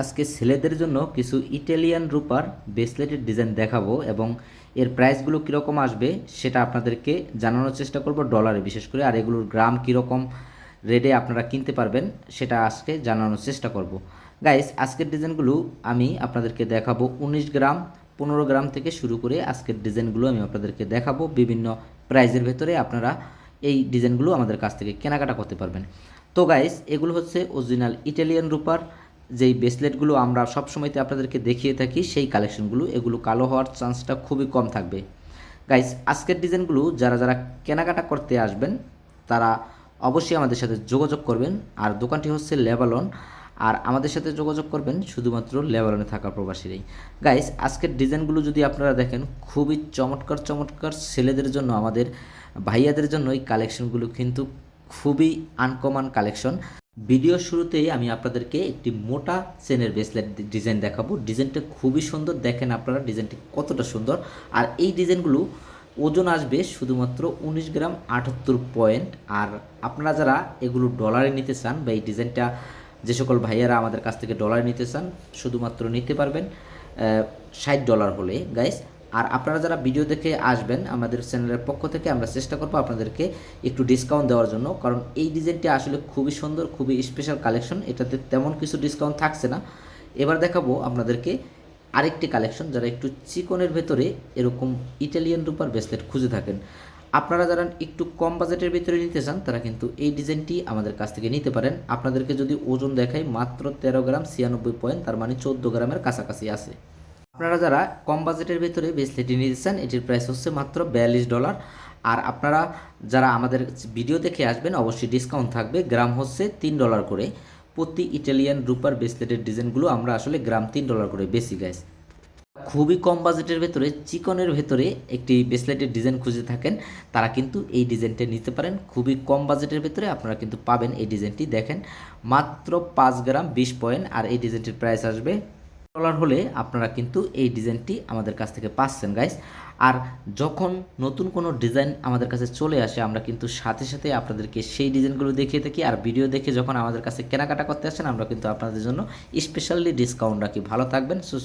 আজকে ছেলেদের জন্য কিছু ইটালিয়ান রূপার ব্রেসলেটের ডিজাইন দেখাবো এবং এর প্রাইসগুলো কীরকম আসবে সেটা আপনাদেরকে জানানোর চেষ্টা করব ডলারে বিশেষ করে, আর এগুলোর গ্রাম কীরকম রেটে আপনারা কিনতে পারবেন সেটা আজকে জানানোর চেষ্টা করব। গাইস আজকের ডিজাইনগুলো আমি আপনাদেরকে দেখাবো উনিশ গ্রাম, পনেরো গ্রাম থেকে শুরু করে আজকের ডিজাইনগুলো আমি আপনাদেরকে দেখাবো বিভিন্ন প্রাইজের ভেতরে আপনারা এই ডিজাইনগুলো আমাদের কাছ থেকে কেনাকাটা করতে পারবেন। তো গাইস এগুলো হচ্ছে অরিজিনাল ইটালিয়ান রূপার যেই ব্রেসলেটগুলো আমরা সবসময়তে আপনাদেরকে দেখিয়ে থাকি, সেই কালেকশনগুলো এগুলো কালো হওয়ার চান্সটা খুবই কম থাকবে। গাইস আজকের ডিজাইনগুলো যারা যারা কেনাকাটা করতে আসবেন, তারা অবশ্যই আমাদের সাথে যোগাযোগ করবেন। আর দোকানটি হচ্ছে লেবালন, আর আমাদের সাথে যোগাযোগ করবেন শুধুমাত্র লেবালনে থাকা প্রবাসীরাই। গাইস আজকের ডিজাইনগুলো যদি আপনারা দেখেন, খুবই চমৎকার চমৎকার ছেলেদের জন্য, আমাদের ভাইয়াদের জন্য এই কালেকশনগুলো কিন্তু খুবই আনকমন কালেকশন ভিডিও শুরুতেই আমি আপনাদেরকে একটি মোটা চেনের ব্রেসলেট ডিজাইন দেখাবো। ডিজাইনটা খুবই সুন্দর। দেখেন আপনারা ডিজাইনটি কতটা সুন্দর। আর এই ডিজাইনগুলো ওজন আসবে শুধুমাত্র উনিশ গ্রাম আটাত্তর পয়েন্ট আর আপনারা যারা এগুলো ডলারে নিতে চান বা এই ডিজাইনটা যে সকল ভাইয়ারা আমাদের কাছ থেকে ডলারে নিতে চান, শুধুমাত্র নিতে পারবেন ষাট ডলার হলে। গাইস আর আপনারা যারা ভিডিও দেখে আসবেন আমাদের চ্যানেলের পক্ষ থেকে, আমরা চেষ্টা করব আপনাদেরকে একটু ডিসকাউন্ট দেওয়ার জন্য। কারণ এই ডিজাইনটি আসলে খুবই সুন্দর, খুবই স্পেশাল কালেকশন এটাতে তেমন কিছু ডিসকাউন্ট থাকছে না। এবার দেখাবো আপনাদেরকে আরেকটি কালেকশন যারা একটু চিকনের ভেতরে এরকম ইটালিয়ান রূপার ব্রেসলেট খুঁজে থাকেন। আপনারা যারা একটু কম বাজেটের ভিতরে নিতে চান, তারা কিন্তু এই ডিজাইনটি আমাদের কাছ থেকে নিতে পারেন। আপনাদেরকে যদি ওজন দেখাই, মাত্র তেরো গ্রাম ছিয়ানব্বই পয়েন্ট, তার মানে চোদ্দ গ্রামের কাছাকাছি আছে। আপনারা যারা কম বাজেটের ভেতরে ব্রেসলেটটি নিতে চান এটির প্রাইস হচ্ছে মাত্র বিয়াল্লিশ ডলার আর আপনারা যারা আমাদের ভিডিও দেখে আসবেন, অবশ্যই ডিসকাউন্ট থাকবে। গ্রাম হচ্ছে তিন ডলার করে। প্রতি ইটালিয়ান রুপার ব্রেসলেটের ডিজাইনগুলো আমরা আসলে গ্রাম তিন ডলার করে বেশি গাইস খুবই কম বাজেটের ভেতরে, চিকনের ভেতরে একটি ব্রেসলেটের ডিজাইন খুঁজে থাকেন। তারা কিন্তু এই ডিজাইনটা নিতে পারেন। খুবই কম বাজেটের ভেতরে আপনারা কিন্তু পাবেন এই ডিজাইনটি দেখেন, মাত্র পাঁচ গ্রাম বিশ পয়েন্ট। আর এই ডিজাইনটির প্রাইস আসবে ডলার হলে আপনারা কিন্তু এই ডিজাইনটি আমাদের কাছ থেকে পাচ্ছেন গাইস আর যখন নতুন কোনো ডিজাইন আমাদের কাছে চলে আসে, আমরা কিন্তু সাথে সাথে আপনাদেরকে সেই ডিজাইনগুলো দেখিয়ে থাকি আর ভিডিও দেখে যখন আমাদের কাছে কেনাকাটা করতে আসেন, আমরা কিন্তু আপনাদের জন্য স্পেশালি ডিসকাউন্ট রাখি। ভালো থাকবেন, সুস্থ